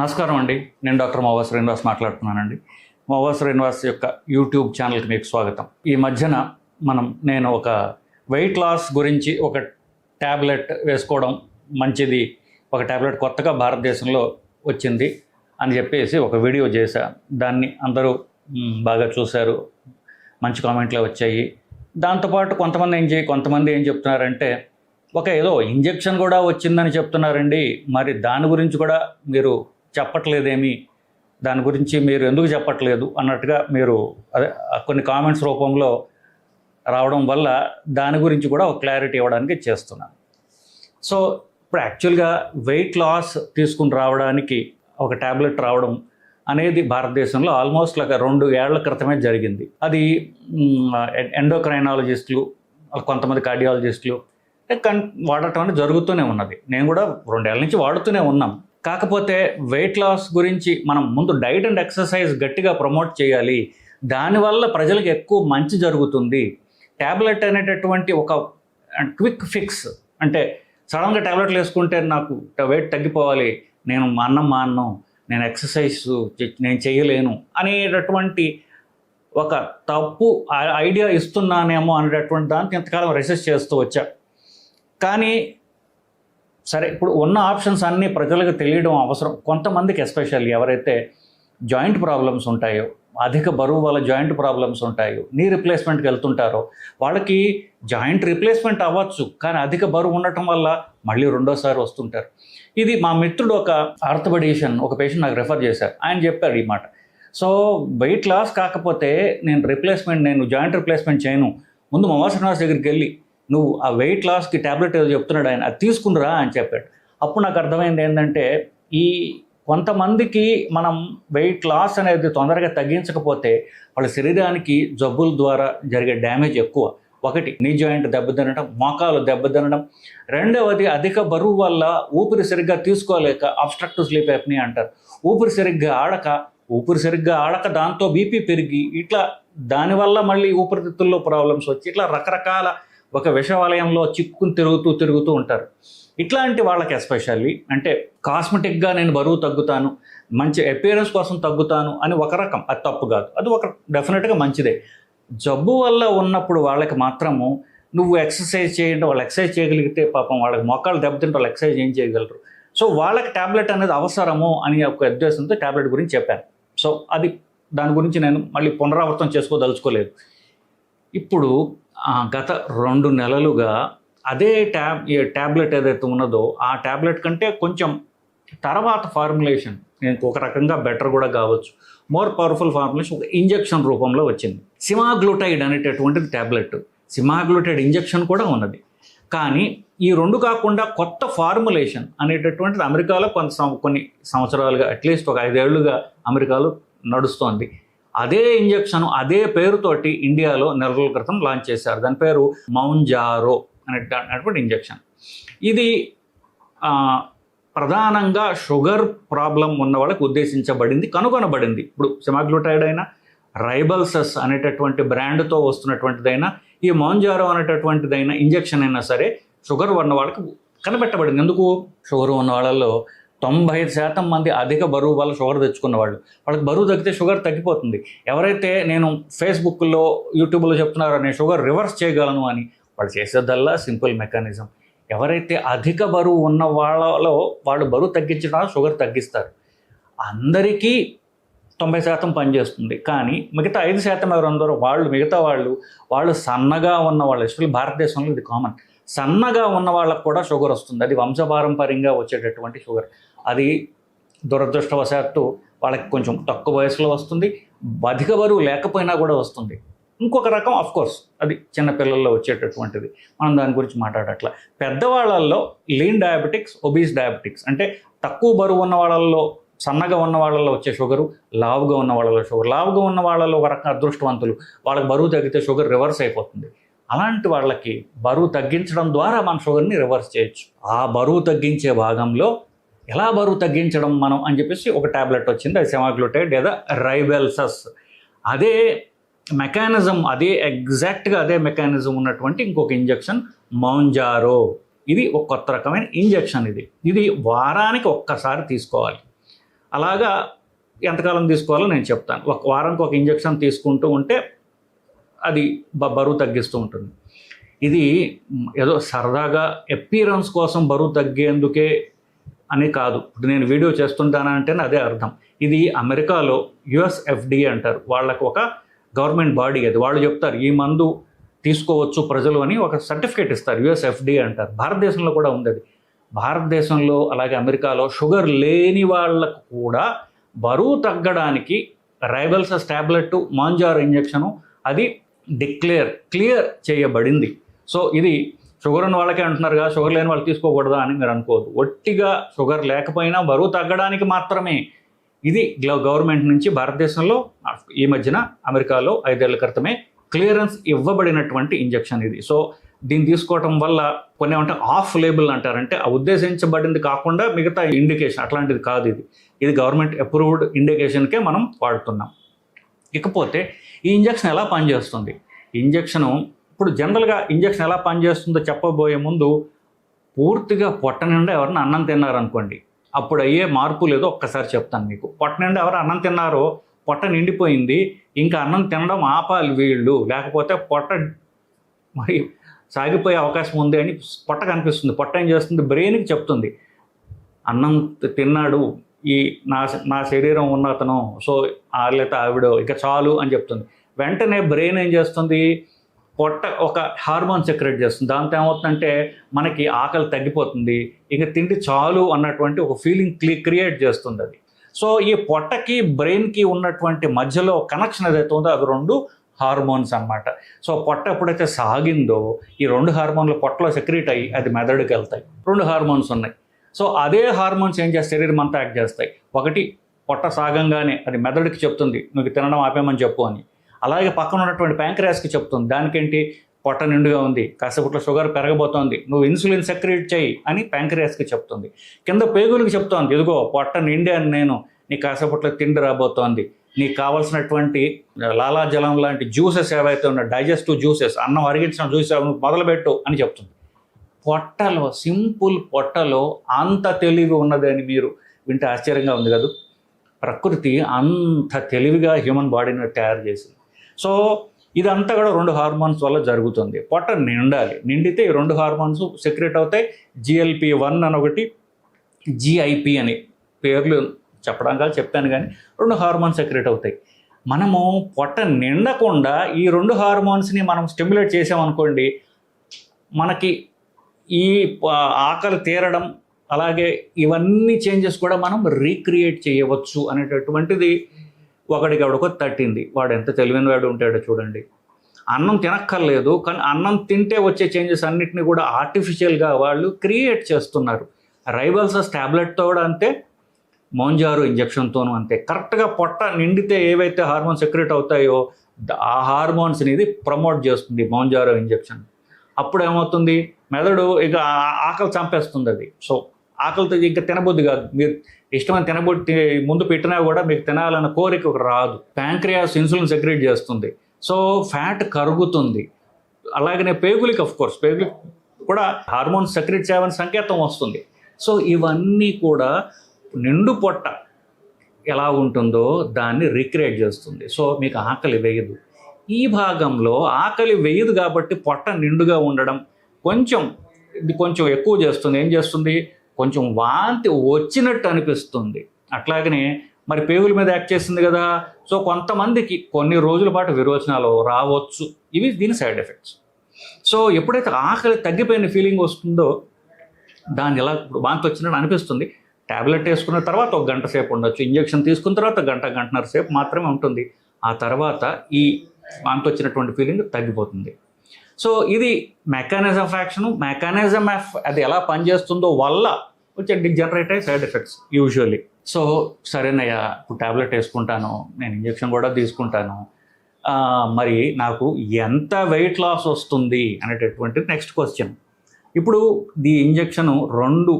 నమస్కారం అండి. నేను డాక్టర్ మోవా శ్రీనివాస్ మాట్లాడుతున్నానండి. మోవా శ్రీనివాస్ యొక్క యూట్యూబ్ ఛానల్కి మీకు స్వాగతం. ఈ మధ్యన మనం నేను ఒక వెయిట్ లాస్ గురించి ఒక ట్యాబ్లెట్ వేసుకోవడం మంచిది ఒక ట్యాబ్లెట్ కొత్తగా భారతదేశంలో వచ్చింది అని చెప్పేసి ఒక వీడియో చేశాను దాన్ని అందరూ బాగా చూశారు మంచి కామెంట్లే వచ్చాయి. దాంతోపాటు కొంతమంది ఏం చేయి కొంతమంది ఏం చెప్తున్నారంటే ఒక ఏదో ఇంజెక్షన్ కూడా వచ్చిందని చెప్తున్నారండి. మరి దాని గురించి కూడా మీరు చెప్పట్లేదేమి? దాని గురించి మీరు ఎందుకు చెప్పట్లేదు? అన్నట్టుగా మీరు అదే కొన్ని కామెంట్స్ రూపంలో రావడం వల్ల దాని గురించి కూడా ఒక క్లారిటీ ఇవ్వడానికి చేస్తున్నాను. సో ఇప్పుడు యాక్చువల్గా వెయిట్ లాస్ తీసుకుని రావడానికి ఒక ట్యాబ్లెట్ రావడం అనేది భారతదేశంలో ఆల్మోస్ట్ ఒక రెండు ఏళ్ళ క్రితమే జరిగింది. అది ఎండోక్రైనాలజిస్టులు కొంతమంది కార్డియాలజిస్టులు కన్ వాడటం అనేది జరుగుతూనే ఉన్నది. నేను కూడా రెండేళ్ళ నుంచి వాడుతూనే ఉన్నాం. కాకపోతే వెయిట్ లాస్ గురించి మనం ముందు డైట్ అండ్ ఎక్సర్సైజ్ గట్టిగా ప్రమోట్ చేయాలి. దానివల్ల ప్రజలకు ఎక్కువ మంచి జరుగుతుంది. ట్యాబ్లెట్ అనేటటువంటి ఒక uh, క్విక్ ఫిక్స్ అంటే సడన్గా ట్యాబ్లెట్లు వేసుకుంటే నాకు వెయిట్ తగ్గిపోవాలి. నేను మా అన్నం మాన్ను. నేను ఎక్సర్సైజ్ నేను చేయలేను అనేటటువంటి ఒక తప్పు ఐ- ఐడియా ఇస్తున్నానేమో అనేటటువంటి దానికి ఇంతకాలం రీసెర్చ్ చేస్తూ వచ్చా. కానీ సరే ఇప్పుడు ఉన్న ఆప్షన్స్ అన్నీ ప్రజలకు తెలియడం అవసరం. కొంతమందికి ఎస్పెషల్లీ ఎవరైతే జాయింట్ ప్రాబ్లమ్స్ ఉంటాయో అధిక బరువు వల్ల జాయింట్ ప్రాబ్లమ్స్ ఉంటాయో నీ రిప్లేస్మెంట్కి వెళ్తుంటారో వాళ్ళకి జాయింట్ రిప్లేస్మెంట్ అవ్వచ్చు కానీ అధిక బరువు ఉండటం వల్ల మళ్ళీ రెండోసారి వస్తుంటారు. ఇది మా మిత్రుడు ఒక ఆర్థోపెడిషన్ ఒక పేషెంట్ నాకు రెఫర్ చేశారు. ఆయన చెప్పారు ఈ మాట. సో వెయిట్ లాస్ కాకపోతే నేను రిప్లేస్మెంట్ నేను జాయింట్ రిప్లేస్మెంట్ చేయను. ముందు మా దగ్గరికి వెళ్ళి నువ్వు ఆ వెయిట్ లాస్కి ట్యాబ్లెట్ ఏదో చెప్తున్నాడు ఆయన అది తీసుకునిరా అని చెప్పాడు. అప్పుడు నాకు అర్థమైంది ఏంటంటే ఈ కొంతమందికి మనం వెయిట్ లాస్ అనేది తొందరగా తగ్గించకపోతే వాళ్ళ శరీరానికి జబ్బుల ద్వారా జరిగే డ్యామేజ్ ఎక్కువ. ఒకటి నీ జాయింట్ దెబ్బతినడం మోకాలు దెబ్బతినడం రెండవది అధిక బరువు వల్ల ఊపిరి సరిగ్గా తీసుకోలేక అబ్స్ట్రక్టివ్ స్లీప్ యాప్ని అంటారు. ఊపిరి సరిగ్గా ఆడక ఊపిరి సరిగ్గా ఆడక దాంతో బీపీ పెరిగి ఇట్లా దానివల్ల మళ్ళీ ఊపిరితిత్తుల్లో ప్రాబ్లమ్స్ వచ్చి ఇట్లా రకరకాల ఒక విషవాలయంలో చిక్కుని తిరుగుతూ తిరుగుతూ ఉంటారు. ఇట్లాంటి వాళ్ళకి ఎస్పెషల్లీ అంటే కాస్మెటిక్గా నేను బరువు తగ్గుతాను మంచి అపియరెన్స్ కోసం తగ్గుతాను అని ఒక రకం. అది తప్పు కాదు. అది ఒక డెఫినెట్గా మంచిదే. జబ్బు వల్ల ఉన్నప్పుడు వాళ్ళకి మాత్రము నువ్వు ఎక్సర్సైజ్ చేయండి వాళ్ళు ఎక్సర్సైజ్ చేయగలిగితే పాపం వాళ్ళకి మొక్కలు దెబ్బతింటే వాళ్ళు ఎక్సర్సైజ్ ఏం చేయగలరు. సో వాళ్ళకి ట్యాబ్లెట్ అనేది అవసరము అని ఒక ఉద్దేశంతో ట్యాబ్లెట్ గురించి చెప్పాను. సో అది దాని గురించి నేను మళ్ళీ పునరావృతం చేసుకోదలుచుకోలేదు. ఇప్పుడు గత రెండు నెలలుగా అదే ట్యాబ్ ట్యాబ్లెట్ ఏదైతే ఉన్నదో ఆ ట్యాబ్లెట్ కంటే కొంచెం తర్వాత ఫార్ములేషన్ ఒక రకంగా బెటర్ కూడా కావచ్చు. మోర్ పవర్ఫుల్ ఫార్ములేషన్ ఒక ఇంజెక్షన్ రూపంలో వచ్చింది. సిమాగ్లూటైడ్ అనేటటువంటిది ట్యాబ్లెట్ సిమాగ్లూటైడ్ ఇంజెక్షన్ కూడా ఉన్నది. కానీ ఈ రెండు కాకుండా కొత్త ఫార్ములేషన్ అనేటటువంటిది అమెరికాలో కొంత కొన్ని సంవత్సరాలుగా అట్లీస్ట్ ఒక ఐదేళ్ళుగా అమెరికాలో నడుస్తోంది. అదే ఇంజెక్షన్ అదే పేరుతోటి ఇండియాలో నెల రోజుల క్రితం లాంచ్ చేశారు. దాని పేరు మౌంజారో అనేటటువంటి అనేటువంటి ఇంజెక్షన్. ఇది ప్రధానంగా షుగర్ ప్రాబ్లం ఉన్న వాళ్ళకి ఉద్దేశించబడింది కనుగొనబడింది. ఇప్పుడు సెమాగ్లూటైడ్ అయినా రైబల్సస్ అనేటటువంటి బ్రాండ్తో వస్తున్నటువంటిదైనా ఈ మౌంజారో అనేటటువంటిదైనా ఇంజెక్షన్ అయినా సరే షుగర్ ఉన్న వాళ్ళకి కనిపెట్టబడింది. ఎందుకు? షుగర్ ఉన్న వాళ్ళలో తొంభై ఐదు శాతం మంది అధిక బరువు వల్ల షుగర్ తెచ్చుకున్న వాళ్ళు వాళ్ళకి బరువు తగ్గితే షుగర్ తగ్గిపోతుంది. ఎవరైతే నేను ఫేస్బుక్లో యూట్యూబ్లో చెప్తున్నారో నేను షుగర్ రివర్స్ చేయగలను అని వాళ్ళు చేసేదల్లా సింపుల్ మెకానిజం. ఎవరైతే అధిక బరువు ఉన్న వాళ్ళలో వాళ్ళు బరువు తగ్గించిన షుగర్ తగ్గిస్తారు. అందరికీ తొంభై శాతం పనిచేస్తుంది. కానీ మిగతా ఐదు శాతం ఎవరందరూ వాళ్ళు మిగతా వాళ్ళు వాళ్ళు సన్నగా ఉన్న వాళ్ళు ఎస్పెషల్లీ భారతదేశంలో ఇది కామన్. సన్నగా ఉన్న వాళ్ళకు కూడా షుగర్ వస్తుంది. అది వంశపారంపర్యంగా వచ్చేటటువంటి షుగర్. అది దురదృష్టవశాత్తు వాళ్ళకి కొంచెం తక్కువ వయసులో వస్తుంది. అధిక బరువు లేకపోయినా కూడా వస్తుంది. ఇంకొక రకం ఆఫ్ కోర్స్ అది చిన్నపిల్లల్లో వచ్చేటటువంటిది. మనం దాని గురించి మాట్లాడట్లా. పెద్దవాళ్ళల్లో లీన్ డయాబెటిక్స్ ఒబీస్ డయాబెటిక్స్ అంటే తక్కువ బరువు ఉన్న వాళ్ళల్లో సన్నగా ఉన్న వాళ్ళలో వచ్చే షుగరు లావుగా ఉన్న వాళ్ళలో షుగర్. లావుగా ఉన్న వాళ్ళలో ఒక రకం అదృష్టవంతులు. వాళ్ళకి బరువు తగ్గితే షుగర్ రివర్స్ అయిపోతుంది. అలాంటి వాళ్ళకి బరువు తగ్గించడం ద్వారా మన షుగర్ని రివర్స్ చేయొచ్చు. ఆ బరువు తగ్గించే భాగంలో ఎలా బరువు తగ్గించడం మనం అని చెప్పేసి ఒక టాబ్లెట్ వచ్చింది అది సెమాగ్లూటైడ్ లేదా రైబెల్సస్. అదే మెకానిజం అదే ఎగ్జాక్ట్గా అదే మెకానిజం ఉన్నటువంటి ఇంకొక ఇంజెక్షన్ మౌంజారో. ఇది ఒక కొత్త రకమైన ఇంజెక్షన్ ఇది. ఇది వారానికి ఒక్కసారి తీసుకోవాలి. అలాగా ఎంతకాలం తీసుకోవాలో నేను చెప్తాను. ఒక వారానికి ఒక ఇంజెక్షన్ తీసుకుంటూ ఉంటే అది బ- బరువు తగ్గిస్తూ ఉంటుంది. ఇది ఏదో సరదాగా ఎపీరెన్స్ కోసం బరువు తగ్గేందుకే అని కాదు. ఇప్పుడు నేను వీడియో చేస్తుంటానంటేనే అదే అర్థం. ఇది అమెరికాలో యుఎస్ ఎఫ్డిఏ అంటారు. వాళ్ళకు ఒక గవర్నమెంట్ బాడీ అది. వాళ్ళు చెప్తారు ఈ మందు తీసుకోవచ్చు ప్రజలు అని ఒక సర్టిఫికేట్ ఇస్తారు. యుఎస్ ఎఫ్డిఏ అంటారు. భారతదేశంలో కూడా ఉంది అది. భారతదేశంలో అలాగే అమెరికాలో షుగర్ లేని వాళ్ళకు కూడా బరువు తగ్గడానికి రైబల్సస్ ట్యాబ్లెట్ మాంజార్ ఇంజెక్షను అది డిక్లేర్ క్లియర్ చేయబడింది. సో ఇది షుగర్ ఉన్న వాళ్ళకే అంటున్నారు కదా షుగర్ లేని వాళ్ళు తీసుకోకూడదా అని మీరు అనుకోవద్దు. ఒట్టిగా షుగర్ లేకపోయినా బరువు తగ్గడానికి మాత్రమే. ఇది గవర్నమెంట్ నుంచి భారతదేశంలో ఈ మధ్యన అమెరికాలో ఐదేళ్ళ క్రితమే క్లియరెన్స్ ఇవ్వబడినటువంటి ఇంజెక్షన్ ఇది. సో దీన్ని తీసుకోవటం వల్ల కొన్ని ఏమంటే ఆఫ్ లేబుల్ అంటారంటే ఆ ఉద్దేశించబడింది కాకుండా మిగతా ఇండికేషన్ అట్లాంటిది కాదు ఇది. ఇది గవర్నమెంట్ అప్రూవ్డ్ ఇండికేషన్కే మనం వాడుతున్నాం. ఇకపోతే ఈ ఇంజెక్షన్ ఎలా పనిచేస్తుంది? ఇంజెక్షను ఇప్పుడు జనరల్గా ఇంజెక్షన్ ఎలా పనిచేస్తుందో చెప్పబోయే ముందు పూర్తిగా పొట్ట నిండా ఎవరైనా అన్నం తిన్నారనుకోండి అప్పుడు అయ్యే మార్పు లేదో ఒక్కసారి చెప్తాను మీకు. పొట్ట నిండా ఎవరు అన్నం తిన్నారో పొట్ట నిండిపోయింది ఇంకా అన్నం తినడం ఆపాలి వీళ్ళు లేకపోతే పొట్ట మరి సాగిపోయే అవకాశం ఉంది అని పొట్ట కనిపిస్తుంది. పొట్ట ఏం చేస్తుంది? బ్రెయిన్కి చెప్తుంది. అన్నం తిన్నాడు ఈ నా నా శరీరం ఉన్న అతను సో ఆ లేకపోతే ఆవిడ ఇక చాలు అని చెప్తుంది. వెంటనే బ్రెయిన్ ఏం చేస్తుంది? పొట్ట ఒక హార్మోన్ సెక్రెట్ చేస్తుంది. దాంతో ఏమవుతుందంటే మనకి ఆకలి తగ్గిపోతుంది. ఇక తిండి చాలు అన్నటువంటి ఒక ఫీలింగ్ క్లి క్రియేట్ చేస్తుంది అది. సో ఈ పొట్టకి బ్రెయిన్కి ఉన్నటువంటి మధ్యలో కనెక్షన్ ఏదైతే ఉందో అవి రెండు హార్మోన్స్ అన్నమాట. సో పొట్ట ఎప్పుడైతే సాగిందో ఈ రెండు హార్మోన్లు పొట్టలో సెక్రెట్ అయ్యి అది మెదడుకి వెళ్తాయి. రెండు హార్మోన్స్ ఉన్నాయి. సో అదే హార్మోన్స్ ఏం చేస్తాయి? శరీరం అంతా యాక్ట్ చేస్తాయి. ఒకటి పొట్ట సాగంగానే అది మెదడుకి చెప్తుంది. నువ్వు తినడం ఆపేమని చెప్పు అని. అలాగే పక్కన ఉన్నటువంటి ప్యాంక్రియాస్కి చెప్తుంది. దానికేంటి? పొట్ట నిండుగా ఉంది. కాసేపట్లో షుగర్ పెరగబోతోంది. నువ్వు ఇన్సులిన్ సెక్రెట్ చేయి అని ప్యాంక్రియాస్కి చెప్తుంది. కింద పేగులకు చెప్తోంది. ఇదిగో పొట్ట నిండి అని నేను. నీకు కాసేపట్లో తిండి రాబోతోంది. నీకు కావాల్సినటువంటి లాలాజలం లాంటి జ్యూసెస్ ఏవైతే ఉన్నాయో డైజెస్టివ్ జ్యూసెస్ అన్నం అరిగించిన జ్యూసెస్ నువ్వు మొదలుపెట్టు అని చెప్తుంది. పొట్టలో సింపుల్ పొట్టలో అంత తెలివి ఉన్నదని మీరు వింటే ఆశ్చర్యంగా ఉంది కదా? ప్రకృతి అంత తెలివిగా హ్యూమన్ బాడీని తయారు చేసింది. సో ఇదంతా కూడా రెండు హార్మోన్స్ వల్ల జరుగుతుంది. పొట్ట నిండాలి. నిండితే ఈ రెండు హార్మోన్స్ సెక్రెట్ అవుతాయి. జిఎల్పి వన్ అని ఒకటి జిఐపి అని పేర్లు చెప్పడానికి కాదు చెప్పాను కానీ రెండు హార్మోన్స్ సెక్రెట్ అవుతాయి. మనము పొట్ట నిండకుండా ఈ రెండు హార్మోన్స్ని మనం స్టిమ్యులేట్ చేసామనుకోండి మనకి ఈ ఆకలి తీరడం అలాగే ఇవన్నీ చేంజెస్ కూడా మనం రీక్రియేట్ చేయవచ్చు అనేటటువంటిది ఒకడికి ఎవడికో తట్టింది. వాడు ఎంత తెలివైన వాడు ఉంటాడో చూడండి. అన్నం తినక్కర్లేదు కానీ అన్నం తింటే వచ్చే చేంజెస్ అన్నిటిని కూడా ఆర్టిఫిషియల్గా వాళ్ళు క్రియేట్ చేస్తున్నారు. రైబల్సస్ ట్యాబ్లెట్తో కూడా అంతే మోంజారు ఇంజక్షన్తోనూ అంతే. కరెక్ట్గా పొట్ట నిండితే ఏవైతే హార్మోన్స్ సెక్రెట్ అవుతాయో ఆ హార్మోన్స్ని ఇది ప్రమోట్ చేస్తుంది మోంజారో ఇంజెక్షన్ అప్పుడు ఏమవుతుంది? మెదడు ఇక ఆకలి చంపేస్తుంది అది. సో ఆకలితో ఇంకా తినబుద్ధి కాదు. మీరు ఇష్టమైన తినబుద్ధి ముందు పెట్టినా కూడా మీకు తినాలన్న కోరిక రాదు. ప్యాంక్రియాస్ ఇన్సులిన్ సెక్రేట్ చేస్తుంది. సో ఫ్యాట్ కరుగుతుంది. అలాగనే పేగులిక్ ఆఫ్ కోర్స్ పేగులిక్ కూడా హార్మోన్ సెక్రెట్ చేయమని సంకేతం వస్తుంది. సో ఇవన్నీ కూడా నిండు పొట్ట ఎలా ఉంటుందో దాన్ని రీక్రియేట్ చేస్తుంది. సో మీకు ఆకలి వేయదు. ఈ భాగంలో ఆకలి వేయదు కాబట్టి పొట్ట నిండుగా ఉండడం కొంచెం ఇది కొంచెం ఎక్కువ చేస్తుంది. ఏం చేస్తుంది? కొంచెం వాంతి వచ్చినట్టు అనిపిస్తుంది. అట్లాగనే మరి పేగుల మీద యాక్ట్ చేసింది కదా సో కొంతమందికి కొన్ని రోజుల పాటు విరోచనాలు రావచ్చు. ఇవి దీని సైడ్ ఎఫెక్ట్స్. సో ఎప్పుడైతే ఆకలి తగ్గిపోయిన ఫీలింగ్ వస్తుందో దాన్ని ఎలా ఇప్పుడు వాంతి వచ్చినట్టు అనిపిస్తుంది. ట్యాబ్లెట్ వేసుకున్న తర్వాత ఒక గంట సేపు ఉండొచ్చు. ఇంజెక్షన్ తీసుకున్న తర్వాత గంట గంటన్నర సేపు మాత్రమే ఉంటుంది. ఆ తర్వాత ఈ వాంతి వచ్చినటువంటి ఫీలింగ్ తగ్గిపోతుంది. సో ఇది mechanism of action mechanism of అది ఎలా పనిచేస్తుందో వల్ల వచ్చే డిజనరేట్ అయ్యే సైడ్ ఎఫెక్ట్స్ యూజువల్లీ సో సరేనయ్యా ఇప్పుడు ట్యాబ్లెట్ వేసుకుంటాను నేను ఇంజెక్షన్ కూడా తీసుకుంటాను. మరి నాకు ఎంత వెయిట్ లాస్ వస్తుంది అనేటటువంటి నెక్స్ట్ క్వశ్చన్ ఇప్పుడు ఈ ఇంజెక్షన్ రెండు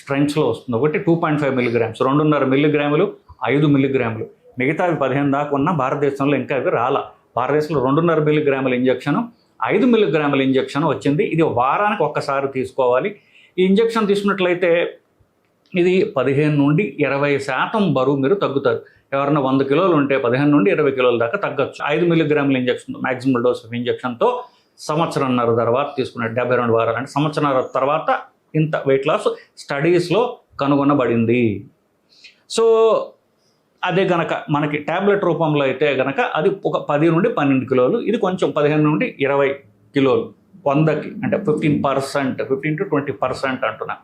స్ట్రెంగ్స్లో వస్తుంది. ఒకటి టూ పాయింట్ ఫైవ్ మిల్లీగ్రామ్స్ రెండున్నర మిల్లీగ్రాములు ఐదు మిల్లీగ్రాములు మిగతావి పదిహేను దాకా ఉన్న భారతదేశంలో ఇంకా అవి రాలా. భారతదేశంలో రెండున్నర మిల్లీగ్రాముల ఇంజెక్షన్ ఐదు మిల్లీగ్రాముల ఇంజెక్షన్ వచ్చింది. ఇది వారానికి ఒక్కసారి తీసుకోవాలి. ఈ ఇంజెక్షన్ తీసుకున్నట్లయితే ఇది పదిహేను నుండి ఇరవై శాతం బరువు మీరు తగ్గుతారు. ఎవరైనా వంద కిలోలు ఉంటే పదిహేను నుండి ఇరవై కిలోల దాకా తగ్గచ్చు. ఐదు మిల్లీగ్రాముల ఇంజెక్షన్ మ్యాక్సిమం డోస్ ఆఫ్ ఇంజెక్షన్తో సంవత్సరంన్నర తర్వాత తీసుకున్న డెబ్బై రెండు వారాలు అంటే సంవత్సరంన్నర తర్వాత ఇంత వెయిట్ లాస్ స్టడీస్లో కనుగొనబడింది. సో అదే గనక మనకి ట్యాబ్లెట్ రూపంలో అయితే గనక అది ఒక పది నుండి పన్నెండు కిలోలు ఇది కొంచెం పదిహేను నుండి ఇరవై కిలోలు. వందకి అంటే fifteen percent fifteen to twenty percent అంటున్నా.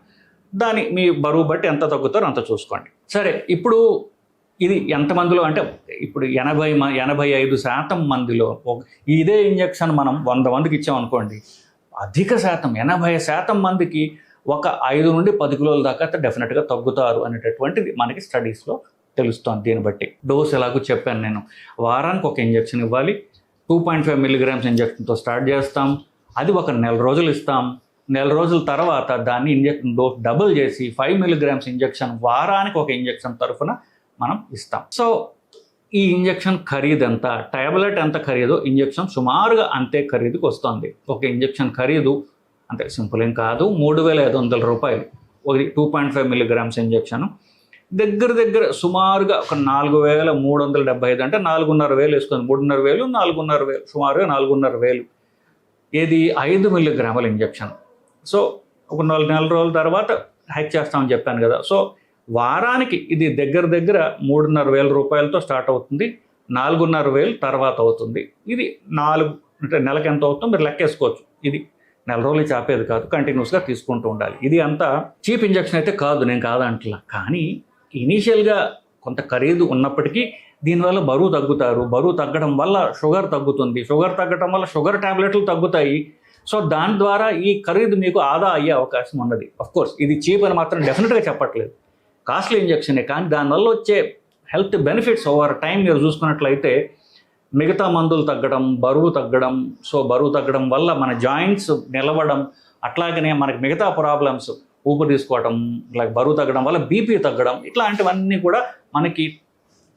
దాని మీ బరువు బట్టి ఎంత తగ్గుతారో అంత చూసుకోండి. సరే ఇప్పుడు ఇది ఎంతమందిలో అంటే ఇప్పుడు ఎనభై మ ఎనభై ఐదు శాతం మందిలో ఒక- ఇదే ఇంజెక్షన్ మనం వంద మందికి ఇచ్చామనుకోండి అధిక శాతం ఎనభై శాతం మందికి ఒక ఐదు నుండి పది కిలోల దాకా డెఫినెట్గా తగ్గుతారు అనేటటువంటిది మనకి స్టడీస్లో తెలుస్తుంది దీన్ని బట్టి. డోస్ ఎలాగో చెప్పాను నేను. వారానికి ఒక ఇంజక్షన్ ఇవ్వాలి. టూ పాయింట్ ఫైవ్ మిల్లీగ్రామ్స్ ఇంజెక్షన్తో స్టార్ట్ చేస్తాం. అది ఒక నెల రోజులు ఇస్తాం. నెల రోజుల తర్వాత దాన్ని ఇంజెక్షన్ డోస్ డబుల్ చేసి ఫైవ్ మిలిగ్రామ్స్ ఇంజెక్షన్ వారానికి ఒక ఇంజెక్షన్ తరఫున మనం ఇస్తాం. సో ఈ ఇంజెక్షన్ ఖరీదు ఎంత? టాబ్లెట్ ఎంత ఖరీదో ఇంజెక్షన్ సుమారుగా అంతే ఖరీదుకి వస్తుంది. ఒక ఇంజెక్షన్ ఖరీదు అంతే సింపుల్ ఏం కాదు మూడు వేల ఐదు వందల రూపాయలు. ఒకటి two point five milligrams injection. దగ్గర దగ్గర సుమారుగా ఒక నాలుగు వేల మూడు వందల డెబ్బై ఐదు అంటే నాలుగున్నర వేలు వేసుకుంది. మూడున్నర వేలు నాలుగున్నర వేలు సుమారుగా నాలుగున్నర వేలు. ఇది ఐదు మిల్లీగ్రాముల ఇంజెక్షన్. సో ఒక నాలుగు నెల రోజుల తర్వాత హ్యాక్ చేస్తామని చెప్పాను కదా. సో వారానికి ఇది దగ్గర దగ్గర మూడున్నర వేల రూపాయలతో స్టార్ట్ అవుతుంది. నాలుగున్నర వేలు తర్వాత అవుతుంది. ఇది నాలుగు అంటే నెలకు ఎంత అవుతుందో మీరు లెక్కేసుకోవచ్చు. ఇది నెల రోజులు చాపేది కాదు. కంటిన్యూస్గా తీసుకుంటూ ఉండాలి. ఇది అంతా చీప్ ఇంజెక్షన్ అయితే కాదు. నేను కాదంటలా కానీ ఇనీషియల్గా కొంత ఖరీదు ఉన్నప్పటికీ దీనివల్ల బరువు తగ్గుతారు. బరువు తగ్గడం వల్ల షుగర్ తగ్గుతుంది. షుగర్ తగ్గడం వల్ల షుగర్ ట్యాబ్లెట్లు తగ్గుతాయి. సో దాని ద్వారా ఈ ఖరీదు మీకు ఆదా అయ్యే అవకాశం ఉన్నది. కోర్స్ ఇది చీప్ అని మాత్రం డెఫినెట్గా చెప్పట్లేదు. కాస్ట్లీ ఇంజెక్షనే కానీ దానివల్ల వచ్చే హెల్త్ బెనిఫిట్స్ ఓవర్ టైం మీరు చూసుకున్నట్లయితే మిగతా మందులు తగ్గడం బరువు తగ్గడం సో బరువు తగ్గడం వల్ల మన జాయింట్స్ నిలవడం అట్లాగనే మనకి మిగతా ప్రాబ్లమ్స్ ఊపిరి తీసుకోవడం లైక్ బరువు తగ్గడం వల్ల బీపీ తగ్గడం ఇట్లాంటివన్నీ కూడా మనకి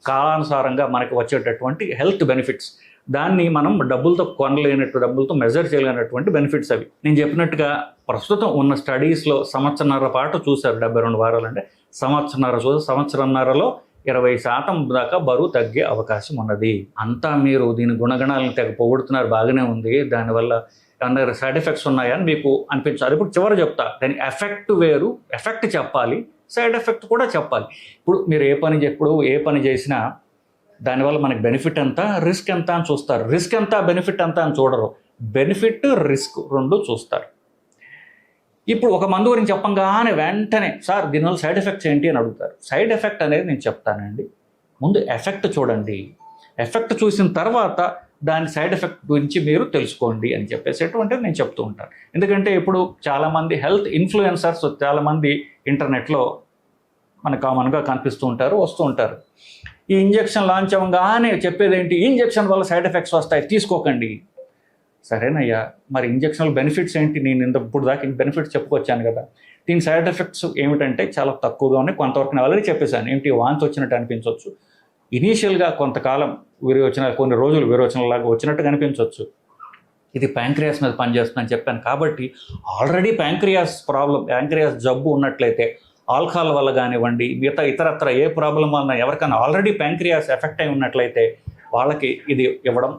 కాలానుసారంగా మనకి వచ్చేటటువంటి హెల్త్ బెనిఫిట్స్. దాన్ని మనం డబ్బులతో కొనలేనట్టు డబ్బులతో మెజర్ చేయలేనటువంటి బెనిఫిట్స్ అవి. నేను చెప్పినట్టుగా ప్రస్తుతం ఉన్న స్టడీస్లో సంవత్సరన్నర పాటు చూశారు డెబ్బై రెండు వారాలు అంటే సంవత్సరన్నర చూ సంవత్సరన్నరలో ఇరవై శాతం దాకా బరువు తగ్గే అవకాశం ఉన్నది. అంతా మీరు దీని గుణగణాలను తెగ పొగుడుతున్నారు బాగానే ఉంది. దానివల్ల ఏమన్నా సైడ్ ఎఫెక్ట్స్ ఉన్నాయని మీకు అనిపించాలి. ఇప్పుడు చివరి చెప్తా. దాని ఎఫెక్ట్ వేరు ఎఫెక్ట్ చెప్పాలి. సైడ్ ఎఫెక్ట్ కూడా చెప్పాలి. ఇప్పుడు మీరు ఏ పని ఎప్పుడు ఏ పని చేసినా దానివల్ల మనకి బెనిఫిట్ ఎంత రిస్క్ ఎంత అని చూస్తారు. రిస్క్ ఎంత బెనిఫిట్ ఎంత అని చూడరు. బెనిఫిట్ రిస్క్ రెండు చూస్తారు. ఇప్పుడు ఒక మందు గురించి చెప్పంగానే వెంటనే సార్ దీనివల్ల సైడ్ ఎఫెక్ట్స్ ఏంటి? అని అడుగుతారు. సైడ్ ఎఫెక్ట్ అనేది నేను చెప్తానండి. ముందు ఎఫెక్ట్ చూడండి. ఎఫెక్ట్ చూసిన తర్వాత దాని సైడ్ ఎఫెక్ట్ గురించి మీరు తెలుసుకోండి అని చెప్పేసేటువంటి నేను చెప్తూ ఉంటాను. ఎందుకంటే ఇప్పుడు చాలామంది హెల్త్ ఇన్ఫ్లుయెన్సర్స్ చాలామంది ఇంటర్నెట్లో మనకు కామన్గా కనిపిస్తూ ఉంటారు వస్తూ ఉంటారు. ఈ ఇంజెక్షన్ లాంచ్ అవ్వగానే చెప్పేది ఏంటి ఇంజెక్షన్ వల్ల సైడ్ ఎఫెక్ట్స్ వస్తాయి తీసుకోకండి. సరేనయ్యా మరి ఇంజెక్షన్ బెనిఫిట్స్ ఏంటి? నేను ఇంత ఇప్పుడు దాకా బెనిఫిట్స్ చెప్పుకొచ్చాను కదా. దీని సైడ్ ఎఫెక్ట్స్ ఏమిటంటే చాలా తక్కువగా ఉన్నాయి కొంతవరకు నేను ఆల్రెడీ చెప్పేశాను. ఏంటి వాంతి వచ్చినట్టు అనిపించవచ్చు ఇనీషియల్గా కొంతకాలం విరోచన కొన్ని రోజులు విరోచనలాగా వచ్చినట్టు కనిపించవచ్చు. ఇది ప్యాంక్రియాస్ మీద పనిచేస్తుందని చెప్పాను కాబట్టి ఆల్రెడీ ప్యాంక్రియాస్ ప్రాబ్లం ప్యాంక్రియాస్ జబ్బు ఉన్నట్లయితే ఆల్కహాల్ వల్ల కానివ్వండి మిగతా ఇతరత్ర ఏ ప్రాబ్లం వలన ఎవరికైనా ఆల్రెడీ ప్యాంక్రియాస్ ఎఫెక్ట్ అయి ఉన్నట్లయితే వాళ్ళకి ఇది ఇవ్వడం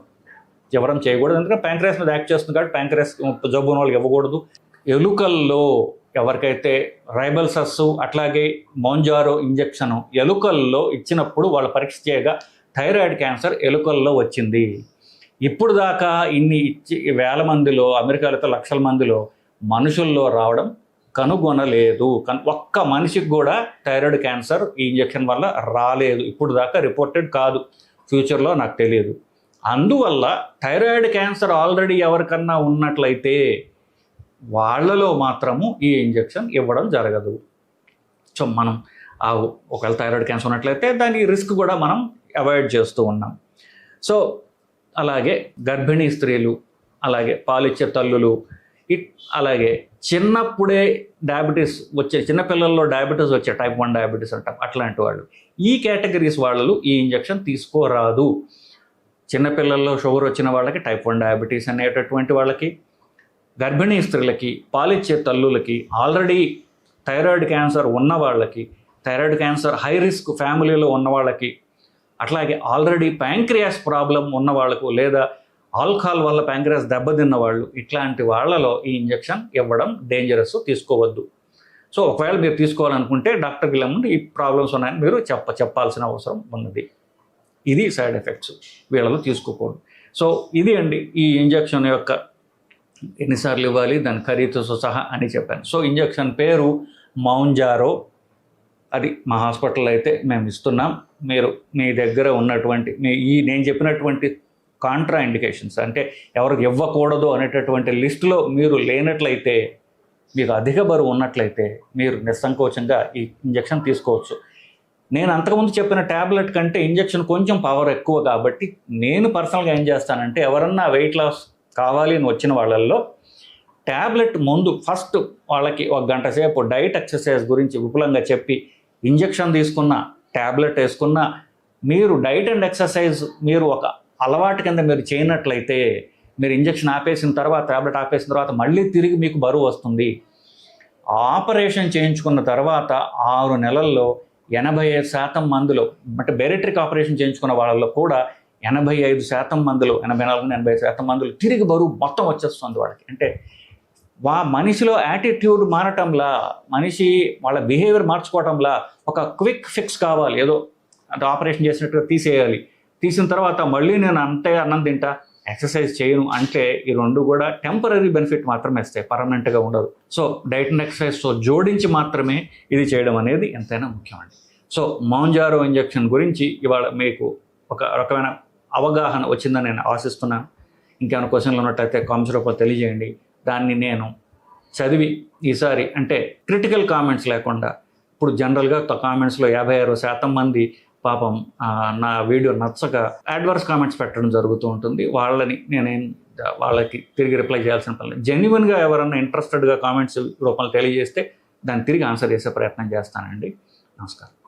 ఇవ్వడం చేయకూడదు. ఎందుకంటే ప్యాంక్రియాస్ మీద యాక్ట్ చేస్తుంది కాబట్టి ప్యాంక్రియాస్ జబ్బు ఉన్న వాళ్ళకి ఇవ్వకూడదు. ఎలుకల్లో ఎవరికైతే రైబల్సస్ అట్లాగే మౌంజారో ఇంజెక్షన్ ఎలుకల్లో ఇచ్చినప్పుడు వాళ్ళు పరీక్ష చేయగా థైరాయిడ్ క్యాన్సర్ ఎలుకల్లో వచ్చింది. ఇప్పుడు దాకా ఇన్ని ఇచ్చి వేల మందిలో అమెరికాలతో లక్షల మందిలో మనుషుల్లో రావడం కనుగొనలేదు. కన్ ఒక్క మనిషికి కూడా థైరాయిడ్ క్యాన్సర్ ఈ ఇంజెక్షన్ వల్ల రాలేదు. ఇప్పుడు దాకా రిపోర్టెడ్ కాదు. ఫ్యూచర్లో నాకు తెలియదు. అందువల్ల థైరాయిడ్ క్యాన్సర్ ఆల్రెడీ ఎవరికన్నా ఉన్నట్లయితే వాళ్ళలో మాత్రము ఈ ఇంజెక్షన్ ఇవ్వడం జరగదు. సో మనం ఆ ఒకవేళ థైరాయిడ్ క్యాన్సర్ ఉన్నట్లయితే దాని రిస్క్ కూడా మనం అవాయిడ్ చేస్తూ ఉన్నాం. సో అలాగే గర్భిణీ స్త్రీలు అలాగే పాలిచ్చే తల్లులు ఇట్ అలాగే చిన్నప్పుడే డయాబెటీస్ వచ్చే చిన్నపిల్లల్లో డయాబెటీస్ వచ్చే టైప్ వన్ డయాబెటీస్ అంటాం అట్లాంటి వాళ్ళు. ఈ కేటగిరీస్ వాళ్ళు ఈ ఇంజెక్షన్ తీసుకోరాదు. చిన్నపిల్లల్లో షుగర్ వచ్చిన వాళ్ళకి టైప్ వన్ డయాబెటీస్ అనేటటువంటి వాళ్ళకి గర్భిణీ స్త్రీలకి పాలిచ్చే తల్లులకి ఆల్రెడీ థైరాయిడ్ క్యాన్సర్ ఉన్న వాళ్ళకి థైరాయిడ్ క్యాన్సర్ హై రిస్క్ ఫ్యామిలీలో ఉన్న వాళ్ళకి అట్లాగే ఆల్రెడీ ప్యాంక్రియాస్ ప్రాబ్లం ఉన్న వాళ్ళకు లేదా ఆల్కహాల్ వల్ల ప్యాంక్రియాస్ దెబ్బతిన్న వాళ్ళు ఇట్లాంటి వాళ్ళలో ఈ ఇంజెక్షన్ ఇవ్వడం డేంజరస్ తీసుకోవద్దు. సో ఒకవేళ మీరు తీసుకోవాలనుకుంటే డాక్టర్కి వెళ్ళమంటే ఈ ప్రాబ్లమ్స్ ఉన్నాయని మీరు చెప్ప చెప్పాల్సిన అవసరం ఉన్నది. ఇది సైడ్ ఎఫెక్ట్స్ వీళ్ళలో తీసుకోకూడదు. సో ఇది అండి ఈ ఇంజెక్షన్ యొక్క ఎన్నిసార్లు ఇవ్వాలి దాని ఖరీదుతో సహా అని చెప్పాను. సో ఇంజెక్షన్ పేరు మౌంజారో అది మా హాస్పిటల్ అయితే మేము ఇస్తున్నాం. మీరు మీ దగ్గర ఉన్నటువంటి మీ ఈ నేను చెప్పినటువంటి కాంట్రా ఇండికేషన్స్ అంటే ఎవరికి ఇవ్వకూడదు అనేటటువంటి లిస్టులో మీరు లేనట్లయితే మీకు అధిక బరువు ఉన్నట్లయితే మీరు నిస్సంకోచంగా ఈ ఇంజెక్షన్ తీసుకోవచ్చు. నేను అంతకుముందు చెప్పిన ట్యాబ్లెట్ కంటే ఇంజెక్షన్ కొంచెం పవర్ ఎక్కువ కాబట్టి నేను పర్సనల్గా ఏం చేస్తానంటే ఎవరన్నా వెయిట్ లాస్ కావాలి అని వచ్చిన వాళ్ళల్లో ట్యాబ్లెట్ ముందు ఫస్ట్ వాళ్ళకి ఒక గంట సేపు డైట్ ఎక్సర్సైజ్ గురించి విపులంగా చెప్పి ఇంజెక్షన్ తీసుకున్న ట్యాబ్లెట్ వేసుకున్న మీరు డైట్ అండ్ ఎక్సర్సైజ్ మీరు ఒక అలవాటు కింద మీరు చేయనట్లయితే మీరు ఇంజెక్షన్ ఆపేసిన తర్వాత ట్యాబ్లెట్ ఆపేసిన తర్వాత మళ్ళీ తిరిగి మీకు బరువు వస్తుంది. ఆపరేషన్ చేయించుకున్న తర్వాత ఆరు నెలల్లో ఎనభై ఐదు శాతం మందిలో అంటే బెరిట్రిక్ ఆపరేషన్ చేయించుకున్న వాళ్ళలో కూడా ఎనభై ఐదు శాతం మందిలో ఎనభై నాలుగు ఎనభై ఐదు శాతం మందిలో తిరిగి బరువు మొత్తం వచ్చేస్తుంది వాళ్ళకి. అంటే వా మనిషిలో యాటిట్యూడ్ మారటంలా మనిషి వాళ్ళ బిహేవియర్ మార్చుకోవటంలా ఒక క్విక్ ఫిక్స్ కావాలి. ఏదో అంటే ఆపరేషన్ చేసినట్టుగా తీసేయాలి. తీసిన తర్వాత మళ్ళీ నేను అంతే అన్నం తింటా ఎక్సర్సైజ్ చేయను అంటే ఈ రెండు కూడా టెంపరీ బెనిఫిట్ మాత్రమే ఇస్తాయి. పర్మనెంట్గా ఉండదు. సో డైట్ అండ్ ఎక్సర్సైజ్తో జోడించి మాత్రమే ఇది చేయడం అనేది ఎంతైనా ముఖ్యమండి సో మౌంజారో ఇంజెక్షన్ గురించి ఇవాళ మీకు ఒక రకమైన అవగాహన వచ్చిందని నేను ఆశిస్తున్నాను. ఇంకేమైనా క్వశ్చన్లు ఉన్నట్టయితే కామెంట్స్ రూపంలో తెలియజేయండి. దాన్ని నేను చదివి ఈసారి అంటే క్రిటికల్ కామెంట్స్ లేకుండా ఇప్పుడు జనరల్గా కామెంట్స్లో యాభై ఆరు శాతం మంది పాపం నా వీడియో నచ్చక అడ్వర్స్ కామెంట్స్ పెట్టడం జరుగుతూ ఉంటుంది. వాళ్ళని నేనేం వాళ్ళకి తిరిగి రిప్లై చేయాల్సిన పని లేదు. జెన్యున్గా ఎవరన్నా ఇంట్రెస్టెడ్గా కామెంట్స్ రూపంలో తెలియజేస్తే దాన్ని తిరిగి ఆన్సర్ చేసే ప్రయత్నం చేస్తానండి. నమస్కారం.